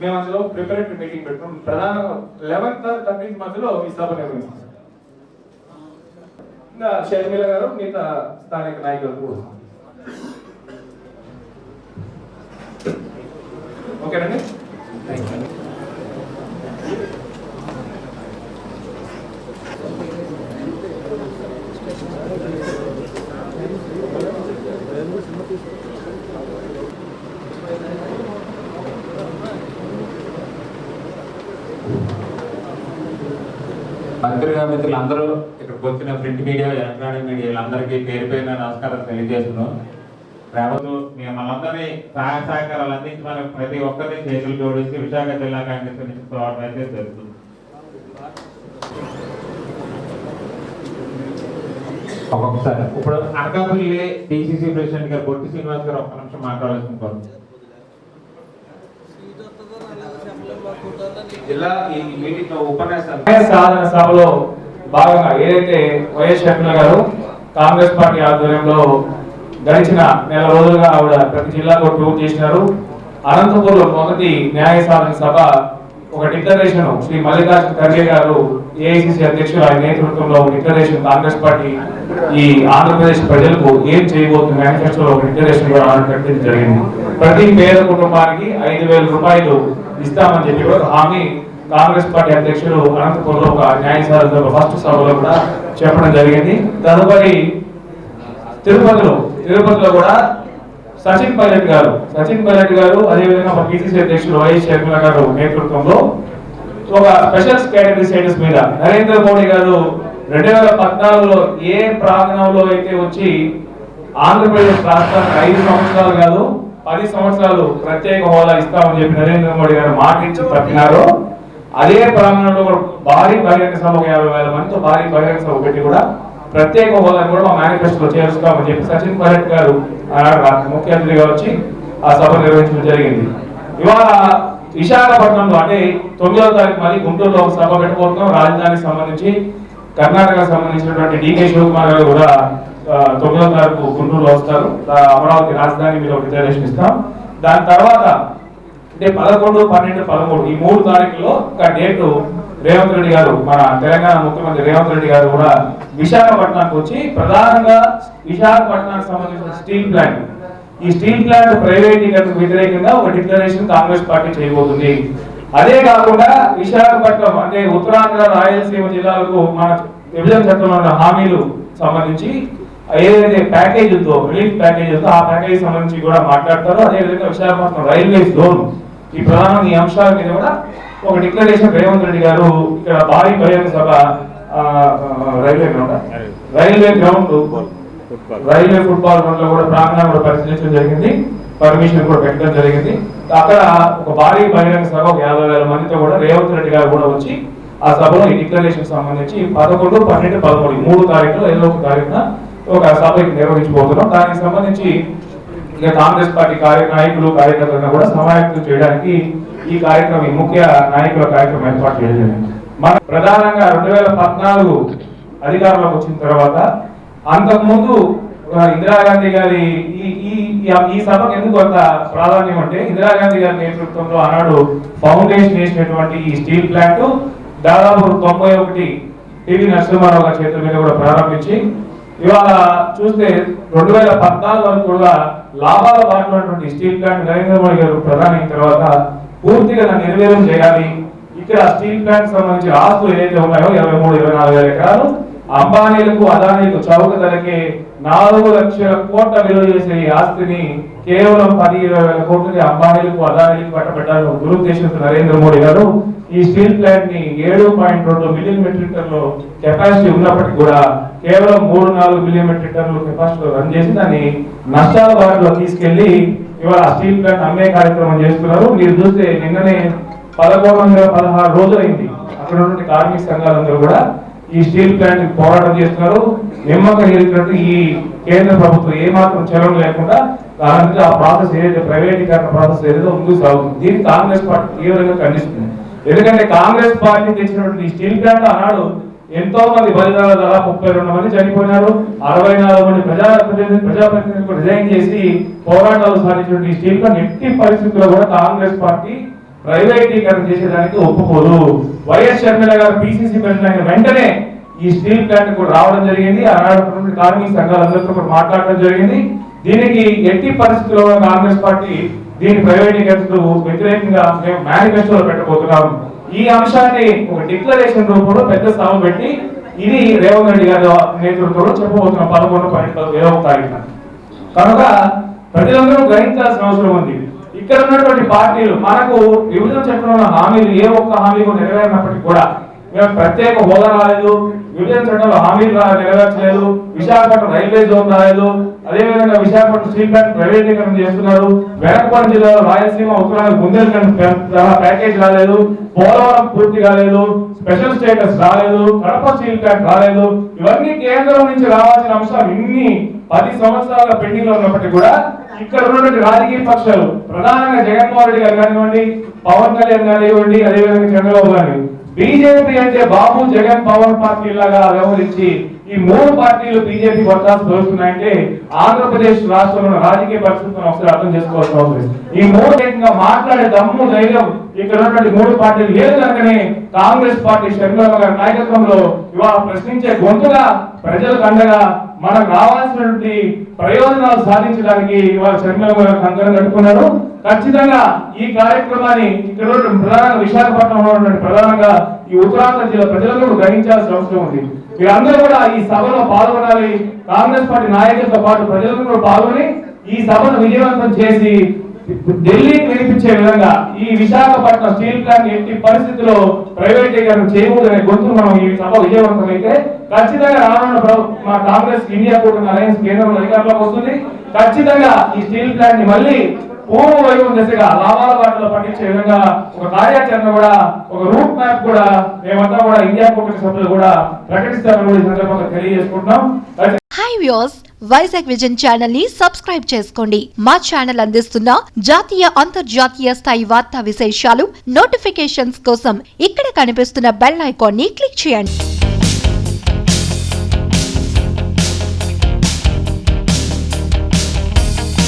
మేము అందులో preparatory meeting పెట్టుకున్నాం. ప్రధాన లెవెన్త్ థర్టీన్త్ మధ్యలో ఈ సభ నిర్వహిస్తాం ఇంకా షర్మిల గారు మిగతా స్థానిక నాయకులు కూడా. ఓకేనండి? పత్రికా మిత్రులు అందరూ ఇక్కడికి వచ్చిన ప్రింట్ మీడియా ఎలక్ట్రానిక్ మీడియా అందరికీ పేరు పేరున నమస్కారం తెలియజేస్తున్నాం. ప్రభుత్వం మిమ్మల్ని సహాయ సహకారాలు అందించడానికి ప్రతి ఒక్కరిని చేతులు జోడించి విశాఖ జిల్లా కాంగ్రెస్ నుంచి అయితే జరుగుతుంది ఒక్కొక్కసారి. ఇప్పుడు అనకాపల్లి డిసిసి ప్రెసిడెంట్ గారు బొట్టి శ్రీనివాస్ గారు ఒక్క నిమిషం మాట్లాడాల్సిన కోరుతుంది జిల్లా ఈ మీటింగ్ ఉపన్యాసాలు. సాధన సభలో భాగంగా ఏదైతే వైఎస్ షర్మిల గారు కాంగ్రెస్ పార్టీ ఆధ్వర్యంలో గడిచిన నెల రోజులుగా ఆవిడ ప్రతి జిల్లాలో టూర్ చేసినారు అనంతపూర్లో మొదటి న్యాయ సాధన సభ ఒక డిక్లరేషన్ శ్రీ మల్లికార్జున ఖర్గే గారు ఏఐసిసి అధ్యక్షులు ఆయన నేతృత్వంలో ఒక డిక్లరేషన్ కాంగ్రెస్ పార్టీ ఈ ఆంధ్రప్రదేశ్ ప్రజలకు ఏం చేయబోతుంది? మేనిఫెస్టోలో ఒక డిక్లరేషన్ కూడా ప్రకటించడం జరిగింది. ప్రతి పేద కుటుంబానికి ఐదు వేల రూపాయలు ఇస్తామని చెప్పి హామీ కాంగ్రెస్ పార్టీ అధ్యక్షుడు అనంతపురంలో ఒక న్యాయ ఫస్ట్ సభలో కూడా చెప్పడం జరిగింది. తదుపరి తిరుపతిలో తిరుపతిలో కూడా సచిన్ పైలట్ గారు సచిన్ పైలట్ గారు అదేవిధంగా మా పిసిసి అధ్యక్షుడు వైఎస్ షర్మిల గారు నేతృత్వంలో ఒక స్పెషల్ కేటగిరీ స్టేటస్ మీద నరేంద్ర మోడీ గారు రెండు వేల పద్నాలుగులో ఏ ప్రాంగణంలో అయితే వచ్చి ఆంధ్రప్రదేశ్ రాష్ట్రానికి ఐదు సంవత్సరాలు కాదు పది సంవత్సరాలు ప్రత్యేక హోదా ఇస్తామని చెప్పి నరేంద్ర మోడీ గారు మాటించి తప్పినారో అదే ప్రాంగణంలో భారీ బహిరంగ సభ ఒక యాభై వేల మందితో భారీ బహిరంగ సభ పెట్టి కూడా ప్రత్యేక హోదాను కూడా మా మేనిఫెస్టోలో చేరుస్తామని చెప్పి సచిన్ పైలట్ గారు ఆనాడు రా- ముఖ్యమంత్రిగా వచ్చి ఆ సభ నిర్వహించడం జరిగింది. ఇవాళ విశాఖపట్నంలో అంటే తొమ్మిదవ తారీఖు మళ్ళీ గుంటూరులో ఒక సభ పెట్టుకుంటున్నాం రాజధానికి సంబంధించి కర్ణాటకకు సంబంధించినటువంటి డికే శివకుమార్ గారు కూడా తొమ్మిదో తొమ్మిదవ తారీఖు గుంటూరులో వస్తారు. అమరావతి రాజధాని మీద ఒక రిజర్వేషన్ ఇస్తాం. దాని తర్వాత అంటే పదకొండు పన్నెండు పదమూడు ఈ మూడు తారీఖులో ఒక డేటు రేవంత్ రెడ్డి గారు మన తెలంగాణ ముఖ్యమంత్రి రేవంత్ రెడ్డి గారు కూడా విశాఖపట్నానికి వచ్చి ప్రధానంగా విశాఖపట్నానికి సంబంధించిన స్టీల్ ప్లాంట్. ఈ స్టీల్ ప్లాంట్ ప్రైవేటీకరణకు వ్యతిరేకంగా ఒక డిక్లరేషన్ కాంగ్రెస్ పార్టీ చేయబోతుంది. అదే కాకుండా విశాఖపట్నం అంటే ఉత్తరాంధ్ర రాయలసీమ జిల్లాలకు మన విభజన చట్టంలో ఉన్న హామీలు సంబంధించి ఏదైతే ప్యాకేజ్ ఉందో రిలీఫ్ ప్యాకేజ్ ఉందో ఆ ప్యాకేజ్ సంబంధించి కూడా మాట్లాడతారు. అదేవిధంగా విశాఖపట్నం రైల్వే జోన్ ఈ ప్రధాన ఈ అంశాల మీద కూడా ఒక డిక్లరేషన్ రేవంత్ రెడ్డి గారు ఇక్కడ భారీ బహిరంగ సభ railway ground. Railway ground railway football గ్రౌండ్లో కూడా ప్రాంగణం కూడా పరిశీలించడం జరిగింది. పర్మిషన్ కూడా పెట్టడం జరిగింది. అక్కడ ఒక భారీ బహిరంగ సభ ఒక యాభై వేల మందితో కూడా రేవంత్ రెడ్డి గారు కూడా వచ్చి ఆ సభలో ఈ డిక్లరేషన్ సంబంధించి పదకొండు పన్నెండు పదమూడు మూడు తారీఖులో ఏదో ఒక తారీఖున ఒక సభ నిర్వహించబోతున్నాం దానికి సంబంధించి ఇక కాంగ్రెస్ పార్టీ కార్య నాయకులు కార్యకర్తలను కూడా సమాయత్తం చేయడానికి ఈ కార్యక్రమం ఈ ముఖ్య నాయకుల కార్యక్రమం ఏర్పాటు చేయలేదు మన ప్రధానంగా రెండు వేల పద్నాలుగు అధికారంలోకి వచ్చిన తర్వాత అంతకుముందు ఇందిరాగాంధీ గారి ఈ ఈ ఈ- సభకు ఎందుకు అంత ప్రాధాన్యం అంటే ఇందిరాగాంధీ గారి నేతృత్వంలో ఆనాడు ఫౌండేషన్ వేసినటువంటి ఈ స్టీల్ ప్లాంట్ దాదాపు తొంభై ఒకటి టివి నరసింహారావు గారి చేతుల మీద కూడా ప్రారంభించి ఇవాళ చూస్తే రెండు వేల పద్నాలుగు వరకు కూడా లాభాల బాటున్నటువంటి స్టీల్ ప్లాంట్ నరేంద్ర మోడీ గారు ప్రధాని తర్వాత పూర్తిగా దాన్ని నిర్వీర్యం చేయాలి. ఇక్కడ స్టీల్ ప్లాంట్ సంబంధించి ఆస్తులు ఏదైతే ఉన్నాయో ఇరవై మూడు ఇరవై నాలుగు వేల ఎకరాలు అంబానీలకు అదానీలకు చౌక ధరకి నాలుగు లక్షల కోట్ల విలువ చేసే ఈ ఆస్తిని కేవలం పది ఇరవై వేల కోట్లకి అంబానీలకు అదానీలకు పట్టబెట్టాలని దురుద్దేశంతో నరేంద్ర మోడీ గారు. ఈ స్టీల్ ప్లాంట్ని ఏడు పాయింట్ రెండు మిలియన్ మెట్రిక్ టన్నులు కెపాసిటీ ఉన్నప్పటికీ కూడా కేవలం మూడు నాలుగు మిలియన్ మెట్రిక్ టన్నులు కెపాసిటీ రన్ చేసి దాన్ని నష్టాల బారిలో తీసుకెళ్ళి ఇవాళ ఆ స్టీల్ ప్లాంట్ అమ్మే కార్యక్రమం చేస్తున్నారు. మీరు చూస్తే నిన్ననే పదకొండు వందల పదహారు రోజులైంది. అక్కడ ఉన్నటువంటి కార్మిక సంఘాలందరూ కూడా ఈ స్టీల్ ప్లాంట్ పోరాటం చేస్తున్నారు. నిమ్మక చేసినట్టు ఈ కేంద్ర ప్రభుత్వం ఏమాత్రం చలనం లేకుండా దాని ఆ ప్రాసెస్ ఏదైతే ప్రైవేటీకరణ ప్రాసెస్ ఏదైతే ముందుకు సాగుతుంది దీన్ని కాంగ్రెస్ పార్టీ తీవ్రంగా ఖండిస్తుంది. ఎందుకంటే కాంగ్రెస్ పార్టీ తెచ్చినటువంటి ఈ స్టీల్ ప్లాంట్ ఆనాడు ఎంతో మంది బలిదానాల ద్వారా ముప్పై రెండు మంది చనిపోయినారు. అరవై నాలుగు మంది ప్రజా ప్రతినిధులు ప్రజాప్రతినిధులు రిజైన్ చేసి పోరాటాలు సాధించిన ఈ స్టీల్ ప్లాంట్ ఎట్టి పరిస్థితుల్లో కూడా కాంగ్రెస్ పార్టీ ప్రైవేటీకరణ చేసేదానికి ఒప్పుకోదు. వైఎస్ షర్మిల గారు పిసిసి ప్రెసిడెంట్ అయిన వెంటనే ఈ స్టీల్ ప్లాంట్ కూడా రావడం జరిగింది. ఆనాడు కార్మిక సంఘాలందరితో కూడా మాట్లాడడం జరిగింది. దీనికి ఎట్టి పరిస్థితుల్లో కాంగ్రెస్ పార్టీ దీని ప్రైవేటీకరణకు వ్యతిరేకంగా మేము మేనిఫెస్టోలో పెట్టబోతున్నాము ఈ అంశాన్ని ఒక డిక్లరేషన్ రూపంలో పెద్ద సభ పెట్టి ఇది రేవంత్ రెడ్డి గారి నేతృత్వంలో చెప్పబోతున్నాం పదకొండు పన్నెండు ఇరవై తారీఖున. కనుక ప్రజలందరూ గ్రహించాల్సిన అవసరం ఉంది. ఇక్కడ ఉన్నటువంటి పార్టీలు మనకు విభజన చట్టంలో హామీలు ఏ ఒక్క హామీ నెరవేరినప్పటికీ కూడా మేము ప్రత్యేక హోదా రాలేదు యూనియన్ చట్టంలో హామీలు రా- నెరవేర్చలేదు విశాఖపట్నం రైల్వే జోన్ రాలేదు అదేవిధంగా విశాఖపట్నం స్టీల్ ప్లాంట్ ప్రైవేటీకరణ చేస్తున్నారు వెనకపాడు జిల్లాలో రాయలసీమ ఉత్తరాంధ్ర బుందేల్ఖండ్ ప్యాకేజ్ రాలేదు పోలవరం పూర్తి కాలేదు స్పెషల్ స్టేటస్ రాలేదు కడప స్టీల్ ప్లాంట్ రాలేదు ఇవన్నీ కేంద్రం నుంచి రావాల్సిన అంశాలు ఇన్ని పది సంవత్సరాల పెండింగ్లో ఉన్నప్పటికీ కూడా ఇక్కడ ఉన్నటువంటి రాజకీయ పక్షాలు ప్రధానంగా జగన్మోహన్ రెడ్డి గారు కానివ్వండి పవన్ కళ్యాణ్ కానివ్వండి అదేవిధంగా చంద్రబాబు గారు బీజేపీ అంటే బాబు జగన్ పవన్ పార్టీ లాగా వ్యవహరించి ఈ మూడు పార్టీలు బీజేపీ వర్గాలు దోస్తున్నాయంటే ఆంధ్రప్రదేశ్ రాష్ట్రంలో రాజకీయ పరిస్థితులను ఒకసారి అర్థం చేసుకోవాల్సిన అవసరం ఈ మూడు ఏకంగా మాట్లాడే దమ్ము ధైర్యం ఇక్కడ ఉన్నటువంటి మూడు పార్టీలు లేదు కనుకనే కాంగ్రెస్ పార్టీ షర్మిల గారి నాయకత్వంలో ఇవాళ ప్రశ్నించే గొంతుగా ప్రజలకు అండగా మనకు రావాల్సినటువంటి ప్రయోజనాలు సాధించడానికి ఇవాళ షర్మిల గారు కంకణం కట్టుకున్నారు ఖచ్చితంగా ఈ కార్యక్రమాన్ని ఇక్కడ ఉన్నటువంటి ప్రధాన విశాఖపట్నంలో ఉన్నటువంటి ప్రధానంగా ఈ ఉత్తరాంధ్ర జిల్లా ప్రజలకు గ్రహించాల్సిన అవసరం ఉంది. మీరందరూ కూడా ఈ సభలో పాల్గొనాలి. కాంగ్రెస్ పార్టీ నాయకులతో పాటు ప్రజలందరూ కూడా పాల్గొని ఈ సభను విజయవంతం చేసి ఢిల్లీకి వినిపించే విధంగా ఈ విశాఖపట్నం స్టీల్ ప్లాంట్ ఎట్టి పరిస్థితిలో ప్రైవేటీకరణ చేయకూడదనే గొంతు మనం ఈ సభ విజయవంతం అయితే ఖచ్చితంగా రానున్న ప్రభు- మా కాంగ్రెస్ ఇండియా కూటమి అలయన్స్ కేంద్రంలో అధికారంలోకి వస్తుంది. ఖచ్చితంగా ఈ స్టీల్ ప్లాంట్ని మళ్ళీ పూర్వ వైపు దిశగా లాభాల బాటలో పట్టించే విధంగా ఒక కార్యాచరణ కూడా ఒక రూట్ మ్యాప్ కూడా మేమంతా కూడా ఇండియా కూటమి సభ్యులు కూడా ప్రకటిస్తామని కూడా ఈ సందర్భంగా తెలియజేసుకుంటున్నాం. ఖచ్చితంగా హాయ్ వ్యూస్ వైజాగ్ విజన్ ఛానల్ని సబ్స్క్రైబ్ చేసుకోండి. మా ఛానల్ అందిస్తున్న జాతీయ అంతర్జాతీయ స్థాయి వార్తా విశేషాలు నోటిఫికేషన్స్ కోసం ఇక్కడ కనిపిస్తున్న బెల్ ఐకాన్ని క్లిక్ చేయండి.